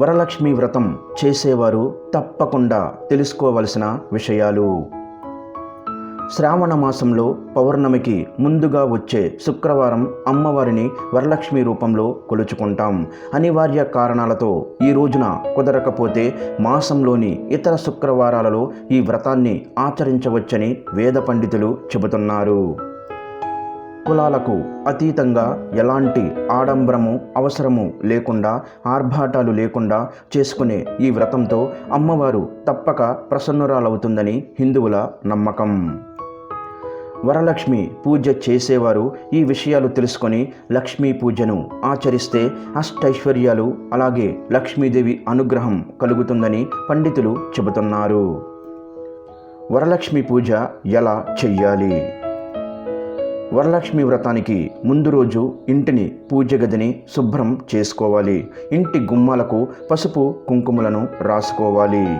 వరలక్ష్మి వ్రతం చేసేవారు తప్పకుండా తెలుసుకోవలసిన విషయాలు. శ్రావణ మాసంలో పౌర్ణమికి ముందుగా వచ్చే శుక్రవారం అమ్మవారిని వరలక్ష్మి రూపంలో కొలుచుకుంటాం. అనివార్య కారణాలతో ఈ రోజున కుదరకపోతే మాసంలోని ఇతర శుక్రవారాలలో ఈ వ్రతాన్ని ఆచరించవచ్చని వేద పండితులు చెబుతున్నారు. కులాలకు అతీతంగా ఎలాంటి ఆడంబరము అవసరము లేకుండా ఆర్భాటాలు లేకుండా చేసుకునే ఈ వ్రతంతో అమ్మవారు తప్పక ప్రసన్నురాలవుతుందని హిందువుల నమ్మకం. వరలక్ష్మి పూజ చేసేవారు ఈ విషయాలు తెలుసుకొని లక్ష్మీ పూజను ఆచరిస్తే అష్టైశ్వర్యాలు అలాగే లక్ష్మీదేవి అనుగ్రహం కలుగుతుందని పండితులు చెబుతున్నారు. వరలక్ష్మి పూజ ఎలా చెయ్యాలి? వరలక్ష్మి వ్రతానికి ముందు రోజు ఇంటిని పూజ గదిని శుభ్రం చేసుకోవాలి. ఇంటి గుమ్మాలకు పసుపు కుంకుమలను రాసుకోవాలి.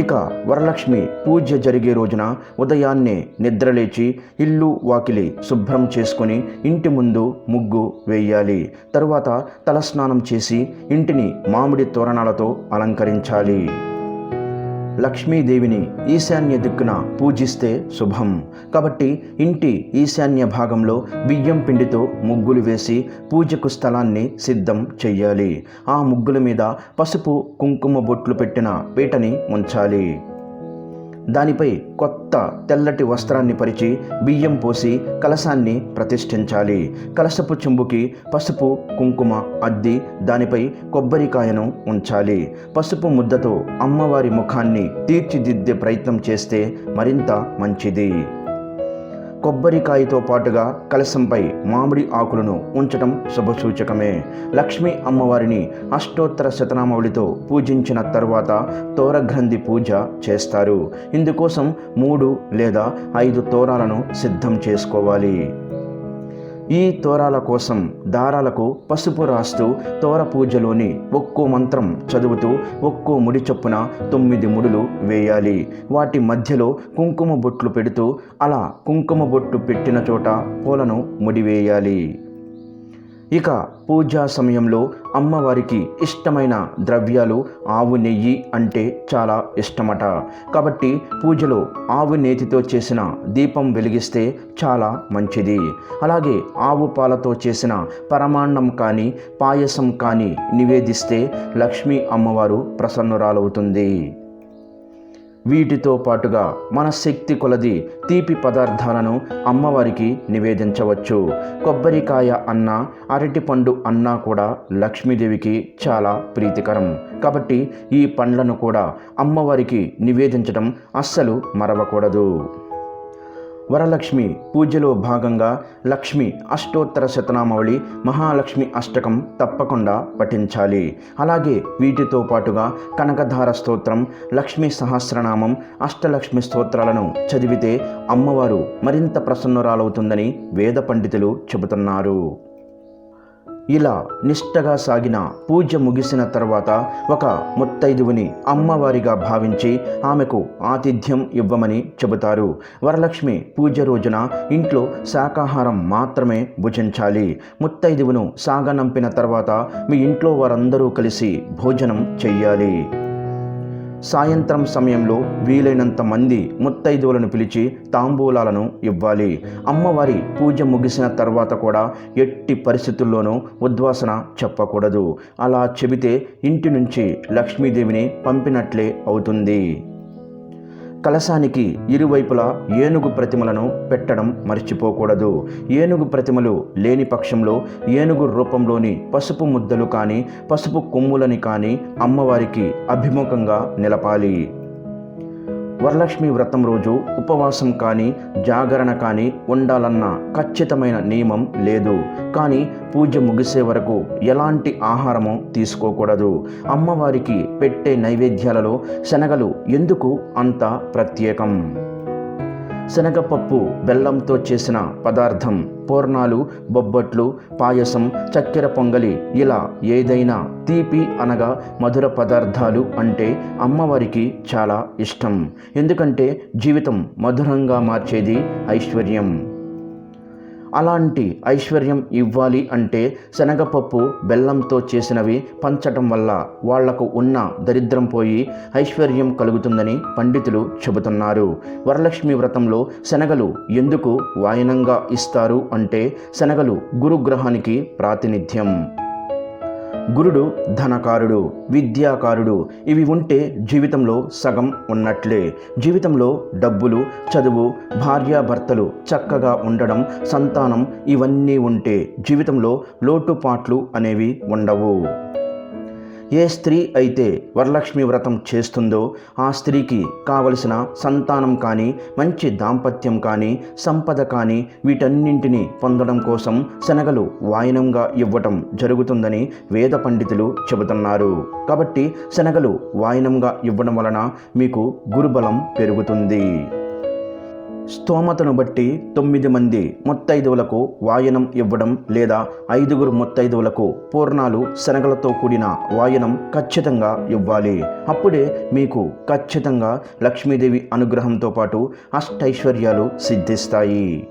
ఇక వరలక్ష్మి పూజ జరిగే రోజున ఉదయాన్నే నిద్రలేచి ఇల్లు వాకిలి శుభ్రం చేసుకొని ఇంటి ముందు ముగ్గు వేయాలి. తరువాత తలస్నానం చేసి ఇంటిని మామిడి తోరణాలతో అలంకరించాలి. లక్ష్మీదేవిని ఈశాన్య దిక్కున పూజిస్తే శుభం. కాబట్టి ఇంటి ఈశాన్య భాగంలో బియ్యం పిండితో ముగ్గులు వేసి పూజకు స్థలాన్ని సిద్ధం చెయ్యాలి. ఆ ముగ్గుల మీద పసుపు కుంకుమ బొట్లు పెట్టిన పీటని ఉంచాలి దానిపై కొత్త తెల్లటి వస్త్రాన్ని పరిచి బియ్యం పోసి కలశాన్ని ప్రతిష్ఠించాలి. కలశపు చెంబుకి పసుపు కుంకుమ అద్ది దానిపై కొబ్బరికాయను ఉంచాలి. పసుపు ముద్దతో అమ్మవారి ముఖాన్ని తీర్చిదిద్దే ప్రయత్నం చేస్తే మరింత మంచిది. కొబ్బరికాయతో పాటుగా కలశంపై మామిడి ఆకులను ఉంచటం శుభసూచకమే. లక్ష్మీ అమ్మవారిని అష్టోత్తర శతనామౌళితో పూజించిన తర్వాత తోరగ్రంథి పూజ చేస్తారు. ఇందుకోసం మూడు లేదా ఐదు తోరాలను సిద్ధం చేసుకోవాలి. ఈ తోరాల కోసం దారాలకు పసుపు రాస్తూ తోర పూజలోని ఒక్కో మంత్రం చదువుతూ ఒక్కో ముడి చొప్పున తొమ్మిది ముడులు వేయాలి. వాటి మధ్యలో కుంకుమ బొట్లు పెడుతూ అలా కుంకుమ బొట్టు పెట్టిన చోట పూలను ముడివేయాలి. ఇక పూజా సమయంలో అమ్మవారికి ఇష్టమైన ద్రవ్యాలు ఆవు నెయ్యి అంటే చాలా ఇష్టమట. కాబట్టి పూజలో ఆవు నేతితో చేసిన దీపం వెలిగిస్తే చాలా మంచిది. అలాగే ఆవు పాలతో చేసిన పరమాన్నం కానీ పాయసం కానీ నివేదిస్తే లక్ష్మీ అమ్మవారు ప్రసన్నురాలవుతుంది. వీటితో పాటుగా మన శక్తి కొలది తీపి పదార్థాలను అమ్మవారికి నివేదించవచ్చు. కొబ్బరికాయ అన్న అరటిపండు అన్నా కూడా లక్ష్మీదేవికి చాలా ప్రీతికరం. కాబట్టి ఈ పండ్లను కూడా అమ్మవారికి నివేదించడం అస్సలు మరవకూడదు. వరలక్ష్మి పూజలో భాగంగా లక్ష్మి అష్టోత్తర శతనామావళి మహాలక్ష్మి అష్టకం తప్పకుండా పఠించాలి. అలాగే వీటితో పాటుగా కనకధార స్తోత్రం లక్ష్మీ సహస్రనామం అష్టలక్ష్మి స్తోత్రాలను చదివితే అమ్మవారు మరింత ప్రసన్నురాలవుతుందని వేద పండితులు చెబుతున్నారు. ఇలా నిష్టగా సాగిన పూజ ముగిసిన తర్వాత ఒక ముత్తైదువుని అమ్మవారిగా భావించి ఆమెకు ఆతిథ్యం ఇవ్వమని చెబుతారు. వరలక్ష్మి పూజ రోజున ఇంట్లో శాకాహారం మాత్రమే భుజించాలి. ముత్తైదువును సాగనంపిన తర్వాత మీ ఇంట్లో వారందరూ కలిసి భోజనం చెయ్యాలి. సాయంత్రం సమయంలో వీలైనంత మంది ముత్తైదువులను పిలిచి తాంబూలాలను ఇవ్వాలి. అమ్మవారి పూజ ముగిసిన తర్వాత కూడా ఎట్టి పరిస్థితుల్లోనూ ఉద్వాసన చెప్పకూడదు. అలా చెబితే ఇంటి నుంచి లక్ష్మీదేవిని పంపినట్లే అవుతుంది. కలశానికి ఇరువైపులా ఏనుగు ప్రతిమలను పెట్టడం మర్చిపోకూడదు. ఏనుగు ప్రతిమలు లేని పక్షంలో ఏనుగు రూపంలోని పసుపు ముద్దలు కానీ పసుపు కొమ్ములని కానీ అమ్మవారికి అభిముఖంగా నిలపాలి. వరలక్ష్మి వ్రతం రోజు ఉపవాసం కానీ జాగరణ కానీ ఉండాలన్న ఖచ్చితమైన నియమం లేదు. కానీ పూజ ముగిసే వరకు ఎలాంటి ఆహారము తీసుకోకూడదు. అమ్మవారికి పెట్టే నైవేద్యాలలో శనగలు ఎందుకు అంత ప్రత్యేకం? శనగపప్పు బెల్లంతో చేసిన పదార్థం పూర్ణాలు బొబ్బట్లు పాయసం చక్కెర పొంగలి ఇలా ఏదైనా తీపి అనగా మధుర పదార్థాలు అంటే అమ్మవారికి చాలా ఇష్టం. ఎందుకంటే జీవితం మధురంగా మార్చేది ఐశ్వర్యం. అలాంటి ఐశ్వర్యం ఇవ్వాలి అంటే శనగపప్పు బెల్లంతో చేసినవి పంచటం వల్ల వాళ్ళకు ఉన్న దరిద్రం పోయి ఐశ్వర్యం కలుగుతుందని పండితులు చెబుతున్నారు. వరలక్ష్మి వ్రతంలో శనగలు ఎందుకు వాయనంగా ఇస్తారు అంటే శనగలు గురుగ్రహానికి ప్రాతినిధ్యం. గురుడు ధనకారుడు విద్యాకారుడు ఇవి ఉంటే జీవితంలో సగం ఉన్నట్లే. జీవితంలో డబ్బులు చదువు భార్యాభర్తలు చక్కగా ఉండడం సంతానం ఇవన్నీ ఉంటే జీవితంలో లోటుపాట్లు అనేవి ఉండవు. ఏ స్త్రీ అయితే వరలక్ష్మి వ్రతం చేస్తుందో ఆ స్త్రీకి కావలసిన సంతానం కానీ మంచి దాంపత్యం కానీ సంపద కానీ వీటన్నింటినీ పొందడం కోసం శనగలు వాయనంగా ఇవ్వటం జరుగుతుందని వేద పండితులు చెబుతున్నారు. కాబట్టి శనగలు వాయనంగా ఇవ్వడం వలన మీకు గురుబలం పెరుగుతుంది. స్తోమతను బట్టి తొమ్మిది మంది ముత్తైదువులకు వాయనం ఇవ్వడం లేదా ఐదుగురు ముత్తైదువులకు పూర్ణాలు శనగలతో కూడిన వాయనం ఖచ్చితంగా ఇవ్వాలి. అప్పుడే మీకు ఖచ్చితంగా లక్ష్మీదేవి అనుగ్రహంతో పాటు అష్టైశ్వర్యాలు సిద్ధిస్తాయి.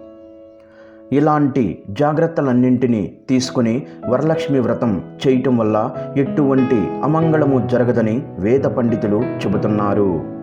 ఇలాంటి జాగ్రత్తలన్నింటినీ తీసుకుని వరలక్ష్మి వ్రతం చేయటం వల్ల ఎటువంటి అమంగళము జరగదని వేద పండితులు చెబుతున్నారు.